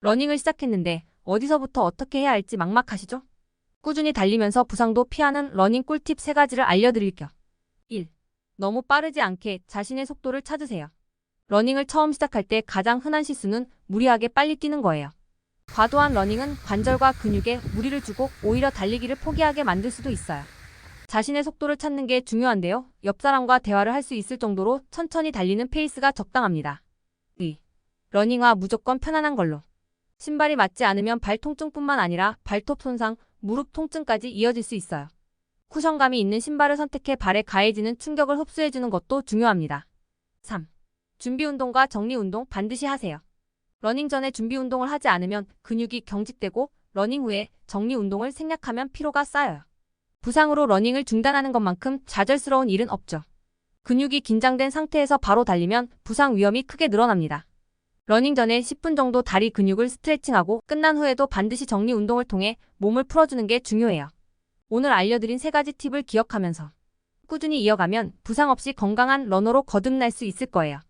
러닝을 시작했는데 어디서부터 어떻게 해야 할지 막막하시죠? 꾸준히 달리면서 부상도 피하는 러닝 꿀팁 3가지를 알려드릴게요. 1. 너무 빠르지 않게 자신의 속도를 찾으세요. 러닝을 처음 시작할 때 가장 흔한 실수는 무리하게 빨리 뛰는 거예요. 과도한 러닝은 관절과 근육에 무리를 주고 오히려 달리기를 포기하게 만들 수도 있어요. 자신의 속도를 찾는 게 중요한데요. 옆 사람과 대화를 할 수 있을 정도로 천천히 달리는 페이스가 적당합니다. 2. 러닝화 무조건 편안한 걸로. 신발이 맞지 않으면 발 통증뿐만 아니라 발톱 손상, 무릎 통증까지 이어질 수 있어요. 쿠션감이 있는 신발을 선택해 발에 가해지는 충격을 흡수해주는 것도 중요합니다. 3. 준비 운동과 정리 운동 반드시 하세요. 러닝 전에 준비 운동을 하지 않으면 근육이 경직되고 러닝 후에 정리 운동을 생략하면 피로가 쌓여요. 부상으로 러닝을 중단하는 것만큼 좌절스러운 일은 없죠. 근육이 긴장된 상태에서 바로 달리면 부상 위험이 크게 늘어납니다. 러닝 전에 10분 정도 다리 근육을 스트레칭하고 끝난 후에도 반드시 정리 운동을 통해 몸을 풀어주는 게 중요해요. 오늘 알려드린 세 가지 팁을 기억하면서 꾸준히 이어가면 부상 없이 건강한 러너로 거듭날 수 있을 거예요.